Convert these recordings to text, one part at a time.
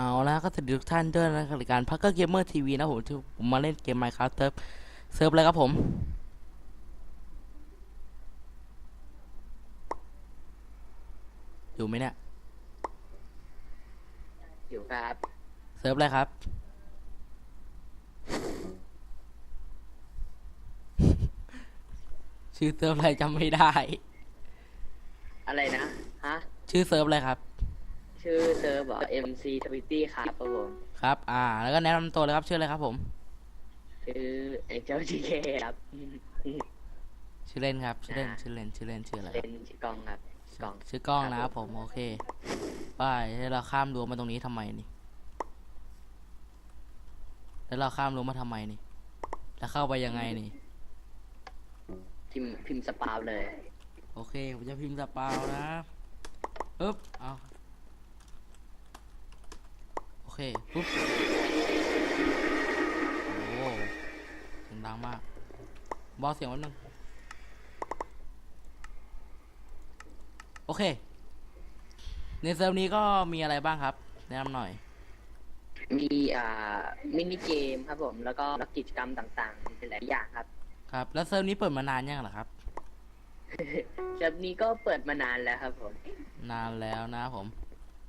เอาละก็สวัสดีทุกท่านด้วยนะครับรายการพักเกอร์เกมเมอร์ทีวีนะผมที่ผมมาเล่นเกม Minecraft เซิร์ฟเซิร์ฟอะไรครับผม อยู่ไหมเนี่ย อยู่ครับเซิร์ฟอะไรครับ ชื่อเซิร์ฟอะไรจำไม่ได้ อะไรนะ ฮะ ชื่อเซิร์ฟอะไรครับ ชื่อเซิร์ฟเหรอ MC Twenty ครับครับผมครับ อ่า แล้วก็แนะนำตัวเลยครับชื่ออะไรครับผม ชื่อ Angel GK ครับชื่อเล่นครับ ชื่อเล่นอ่าชื่อเล่น ชื่อเล่น ชื่ออะไรคเป็รับนชื่อกล้องครับกล้องชื่อกล้องครับนะครับผม โอเคไป้ายแล้วเราข้ามรั้วมาตรงนี้ทำไมนี่ แล้วเราข้ามรั้วมาทำไมนี่ แล้วเข้าไปยังไงนี่ พิมพ์พิมพ์สปาวเลย โอเค ผมจะพิมพ์สปาวนะปึ๊บ เอาโอ เคปึ๊บโอ้โหเสียงดังมากเบาเสียงแป๊บนึงโอเค ในเซิร์ฟนี้ก็มีอะไรบ้างครับ แนะนำหน่อย มีอ่ามินิเกมครับผมแล้วก็กิจกรรมต่างๆหลายอย่างครับ ครับ แล้วเซิร์ฟนี้เปิดมานานยังเหรอครับ เซิร์ฟนี้ก็เปิดมานานแล้วครับผม นานแล้วนะผม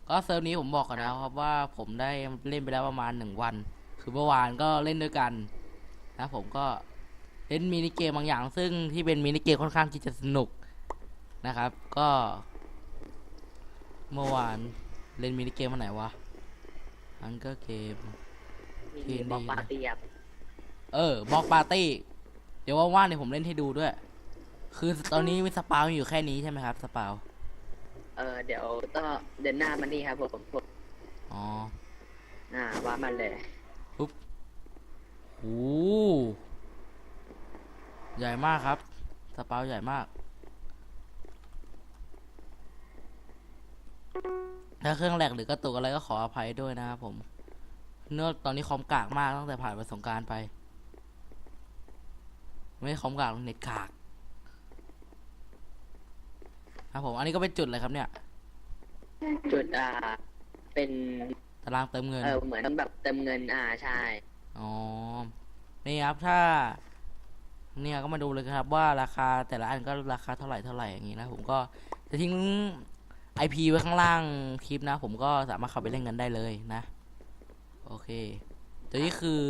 ก็เซิร์ฟนี้ผมบอกก่อนนะครับว่าผมได้เล่นไปแล้วประมาณหนึ่งวัน คือเมื่อวานก็เล่นด้วยกันนะผมก็เล่นมินิเกมบางอย่าง ซึ่งที่เป็นมินิเกมค่อนข้างที่จะสนุกนะครับ ก็ เมื่อวานเล่นมินิเกมอันไหนวะอันก็เกมมีบอกปาร์ตี้ครับเออบล็อกปาร์ตี้เดี๋ยวว่างๆเนี่ยผมเล่นให้ดูด้วย คือตอนนี้มีสปาวอยู่แค่นี้ใช่ไหมครับสปาว เออเดี๋ยวก็เดินหน้ามานี่ครับผมผมอ๋ออ่าว่ามันเลยโอ้ใหญ่มากครับสปาวใหญ่มาก ถ้าเครื่องแหลกหรือกระตุกอะไรก็ขออภัยด้วยนะครับผม เนื่องตอนนี้คอมกากมากตั้งแต่ผ่านประสงกรารไป ไม่ใช่คอมกากเน็ตกาก ครับผมอันนี้ก็เป็นจุดเลยครับเนี่ย จุดอ่า เป็นตารางเติมเงิน เออเหมือนแบบเติมเงินอ่าใช่ อ๋อ นี่ครับถ้า เนี่ยก็มาดูเลยครับ ว่าราคาแต่ละอันก็ราคาเท่าไหร่เท่าไหร่อย่างนี้นะผมก็จะทิ้ง IP ไว้ข้างล่างคลิปนะ ผมก็สามารถเข้าไปเล่นกันได้เลยนะ โอเคตัวนี้คือ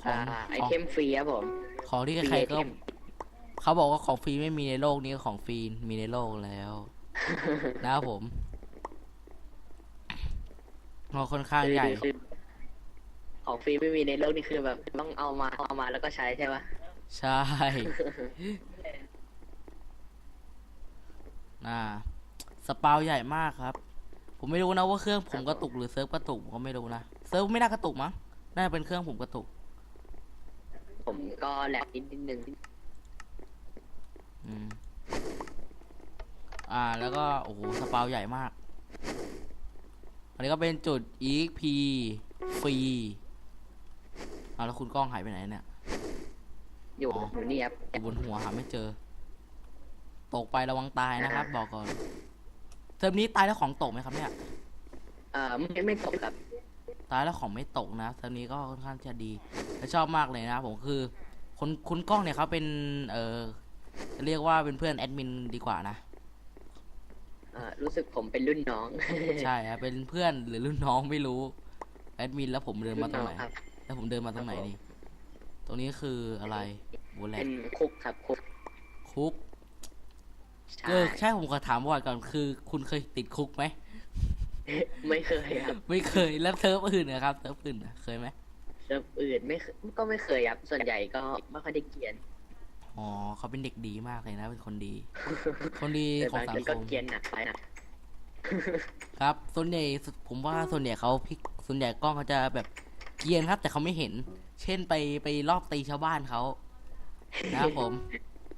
ขออ่างไอของเทมฟรีครับผม ของที่ฟรีใครไอๆก็เทม เขาบอกว่าของฟรีไม่มีในโลกนี้ของฟรีมีในโลกแล้ว นะครับผมงอค่อนข้างใหญ่คือของฟรีไม่มีในโลกนี่คือแบบ ต้องเอามาเอามาแล้วก็ใช้ใช่ปะใช่น่าสปาวใหญ่มากครับ ผมไม่รู้นะว่าเครื่องผมกระตุกหรือเซิร์ฟกระตุกผมก็ไม่รู้นะเซิร์ฟไม่น่ากระตุกมั้งน่าจะเป็นเครื่องผมกระตุก ผมก็แหลกนิดนิดนึง อืม อ่า แล้วก็ โอ้โห สปาวใหญ่มาก อันนี้ก็เป็นจุด EXP ฟรีอ่าแล้วคุณกล้องหายไปไหนเนี่ย อยู่อ๋ออยู่นี่ครับอยู่บนหัวหาไม่เจอ ตกไประวังตายนะครับ บอกก่อนเทอมนี้ตายแล้วของตกไหมครับเนี่ย เอ่อไม่ไม่ตกครับตายแล้วของไม่ตกนะเทอมนี้ก็ค่อนข้างจะดีและชอบมากเลยนะผมคือคนคุณกล้องเนี่ยเขาเป็นเออจะ เรียกว่าเป็นเพื่อนแอดมินดีกว่านะเอ่อรู้สึกผมเป็นรุ่นน้อง ใช่ครับเป็นเพื่อนหรือรุ่นน้องไม่รู้แอดมินแล้วผมเดินมาตรงไหนครับ แล้วผมเดินมาตรงไหนนี่ตรงนี้คืออะไรโบแลเป็นคุกครับคุกคุกใช่เออใช่ผมขอถามประวัติก่อนคือ คุณเคยติดคุกไหมไม่เคยครับไม่เคยแล้วเซิร์ฟอื่นนะครับเซิร์ฟอื่นน่ะเคยไหมเซิร์ฟอื่นไม่เคก็ไม่เคยครับ ส่วนใหญ่ก็ไม่ค่อยได้เกรียน อ๋อเขาเป็นเด็กดีมากเลยนะ เป็นคนดี คนดีแต่ของบางสังทีคก็มเกรียนหนักไปหนักครับ ส่วนใหญ่ผมว่าส่วนใหญ่เขาพิกส่วนใหญ่กล้องเขาจะแบบเกรียนครับ แต่เขาไม่เห็น เช่นไปไปรอบตีชาวบ้านเขานะครับผม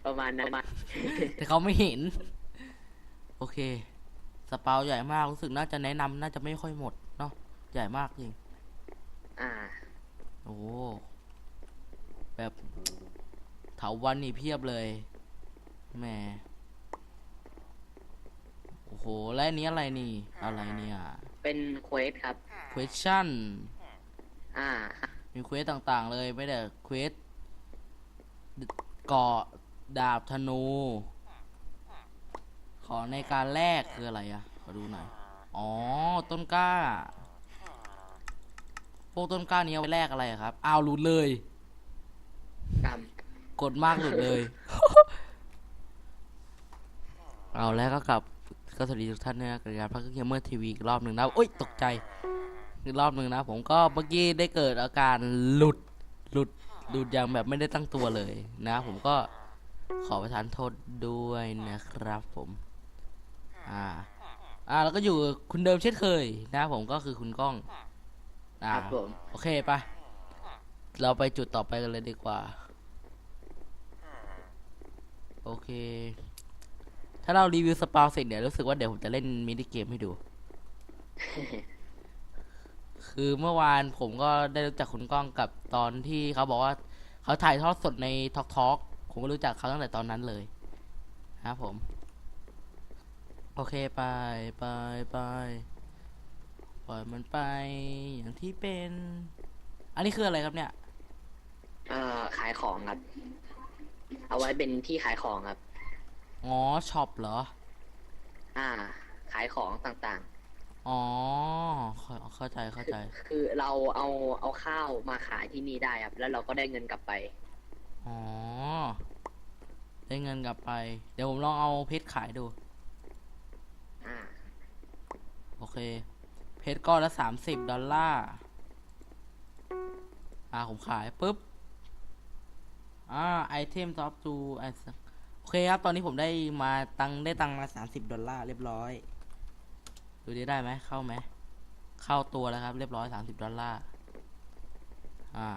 ประมาณนั้นแต่เขาไม่เห็น โอเคสปาวใหญ่มากรู้สึกน่าจะแนะนำน่าจะไม่ค่อยหมดเนาะใหญ่มากจริง อ่า โอ้แบบ เถาวันนี่เพียบเลยแหมโอ้โห และอันนี้อะไรนี่ อะไรเนี่ยกเป็นเควสครับ question อ่า มีเควสต่างๆเลยไม่แต่เควสเกาะดาบธนู ขอในการแลกคืออะไรอะขอดูหน่อย อ๋อ ต้นกล้า พวกต้นกล้านี้เอาไปแลกอะไรอะครับ อ้าวหลุดเลย กรรม กดมากหลุดเลย เอาแล้วก็กลับก็สวัสดีทุกท่านนะครับกับการพักเกมเมอร์ทีวีอีกรอบหนึ่งนะโอ้ยตกใจอีกรอบหนึ่งนะ ผมก็เมื่อกี้ได้เกิดอาการหลุดหลุดหลุดอย่างแบบไม่ได้ตั้งตัวเลยนะ ผมก็ขอประทานโทษด้วยนะครับผม อ่า อ่าแล้วก็อยู่กับคุณเดิมเช่นเคยนะ ผมก็คือคุณก้อง อ่าครับผมโอเคไปะเราไปจุดต่อไปกันเลยดีกว่า โอเค ถ้าเรารีวิวสปาวเสร็จเนี่ยรู้สึกว่าเดี๋ยวผมจะเล่นมินิเกมให้ดู คือเมื่อวานผมก็ได้รู้จักคุณก้องกับตอนที่เขาบอกว่า เขาถ่ายทอดสดในทอกทอกผมก็รู้จักเขาตั้งแต่ตอนนั้นเลยนะครับผม โอเคไปไปไปปล่อยมันไปอย่างที่เป็น อันนี้คืออะไรครับเนี่ย เอ่อขายของครับ เอาไว้เป็นที่ขายของครับ อ๋อช็อปเหรอ อ่า ขายของต่างอ๋อเข้าเข้าใจเข้าใจ ๆ คือเราเอาเอาข้าวมาขายที่นี่ได้ครับ แล้วเราก็ได้เงินกลับไป อ๋อ ได้เงินกลับไป เดี๋ยวผมลองเอาเพชรขายดู อ่า โอเค เพชรก้อนละสามสิบดอลลาร์ อ่าผมขายปุ๊บ อ่าไอเทมท็อปทูโอเคครับ ตอนนี้ผมได้มาตังได้ตังมาสามสิบดอลลาร์เรียบร้อย ดูดิได้ไหมเข้าไหม เข้าตัวแล้วครับ เรียบร้อยสามสิบดอลลาร์อ่า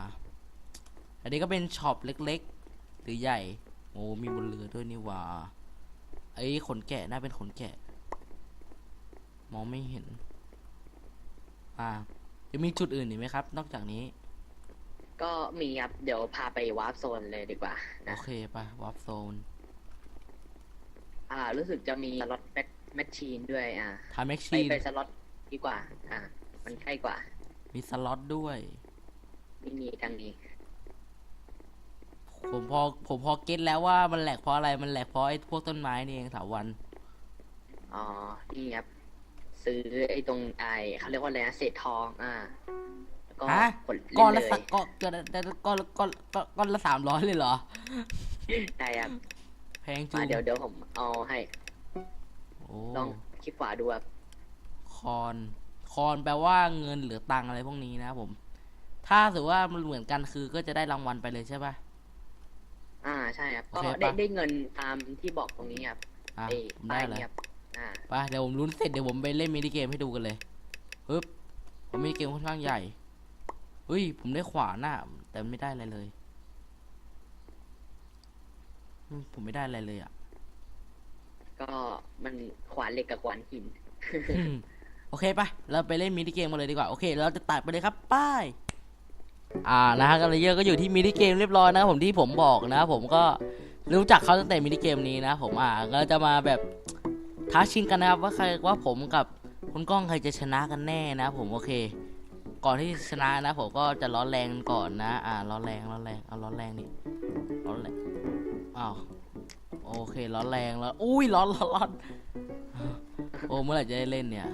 อันนี้ก็เป็นช็อปเล็กๆ หรือใหญ่ โอ้มีบนเรือด้วยนี่ว่าไอ้ขนแกะน่าเป็นขนแกะ มองไม่เห็น อ่าจะมีจุดอื่นอีกไหมครับ นอกจากนี้ ก็มีครับ เดี๋ยวพาไปวาร์ปโซนเลยดีกว่าโอนะเคปะวับโซนอ่า รู้สึกจะมีสล็อตแมชชีนด้วยอ่าทาแม็กไปชีนไปสล็อตดีกว่า อ่า มันใกล้กว่ามีสล็อตด้วย ไม่มีกันนี้ ผมพอผมพอเก็ตแล้วว่ามันแหลกเพราะอะไรมันแหลกเพราะไอ้พวกต้นไม้นี่เองถาวัน อ๋อ นี่ครับ ซื้อไอ้ตรงไอเขาเรียกว่าอะไรนะเศษทอง อ่าแล้ว ก็ฮะกดก้อนเล่ละนเลสักยก้อนเกินก้อนก้อนก้อนก้อนละสามร้อยเลยเหรอได้ครับแพงจุมางเดี๋ยวเดี๋ยวผมเอาให้โอ้ลองคลิกขวาดูครับคอน คอนแปลว่าเงินหรือตังค์อะไรพวกนี้นะครับผม ถ้าถือว่ามันเหมือนกันคือก็จะได้รางวัลไปเลยใช่ปะ อ่าใช่ครับโอก็เคได้ปะ ได้เงินตามที่บอกตรงนี้ครับอะไอ้ผมป้าได้ยเลย นี้ครับอ่าไปเดี๋ยวผมลุ้นเสร็จเดี๋ยวผมไปเล่นมินิเกมให้ดูกันเลยปึ๊บผมมินิเกมค่อนข้างใหญ่ เฮ้ย ผมได้ขวานน่ะแต่ไม่ได้อะไรเลยอืมผมไม่ได้อะไรเลยอะ ก็มันขวานเหล็กกับขวานหินอืมโอเคไป เราไปเล่นมินิเกมกันเลยดีกว่า โอเค เราจะตัดไปเลยครับ ป้าย อ่านะฮะกันเลยเยอะก็อยู่ที่มินิเกมเรียบร้อยนะครับผมที่ผมบอกนะ ผมก็รู้จักเขาตั้งแต่มินิเกมนี้นะ ผมอ่าก็จะมาแบบท้าชิงกันนะครับว่าใครว่าผมกับคุณก้องใครจะชนะกันแน่นะ ผมโอเค ก่อนที่ชนะนะผมก็จะร้อนแรงก่อนนะ อ่าร้อนแรงร้อนแรงเอาร้อนแรงดิร้อนแรงอ้าวโอเคร้อนแรงแล้วอุ้ยร้อนร้อนร้อนโอ้เมื่อไหร่จะได้เล่นเนี่ย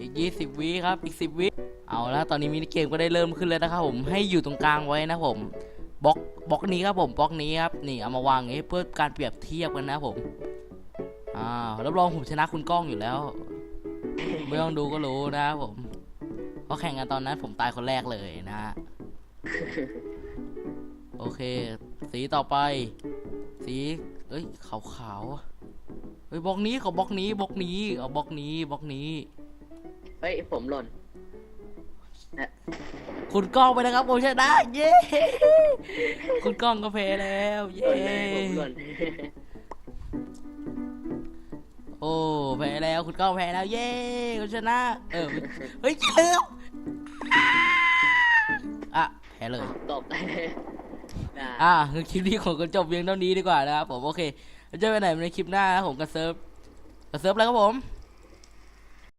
อีกยี่สิบวิครับอีกสิบวิเอาละตอนนี้มินิเกมก็ได้เริ่มขึ้นแล้วนะครับผมให้อยู่ตรงกลางไว้นะผมบล็อกบล็อกนี้ครับผมบล็อกนี้ครับนี่เอามาวางอย่างนี้เพื่อการเปรียบเทียบกันนะผมอ่ารับรองผมชนะคุณก้องอยู่แล้ว ไม่ต้องดูก็รู้นะครับผม เพราะแข่งกันตอนนั้นผมตายคนแรกเลยนะฮะ โอเค สีต่อไป สี เอ้ย ขาวขาวๆอะเฮ้ยบล็อกนี้ขอบล็อกนี้บล็อกนี้ เอาบล็อกนี้บล็อกนี้ เฮ้ย ผมหล่นคุณก้องไปนะครับผมชนะเย้คุณก้องก็แพ้แล้วหเย้ล่นเลยผมหล่นโอ้แพ้แล้วคุณก้องแพ้แล้วเย้คุณชนะ เออเฮ้ยเชื่ออะแพ้เลย ตบ ได้อะคือคลิปนี้ของก็จบเพียงเท่านี้ดีกว่านะครับผมโอเคแล้วเจอกันใหม่ในคลิปหน้านะครับผมกับเซิร์ฟกับเซิร์ฟอะไรครับผม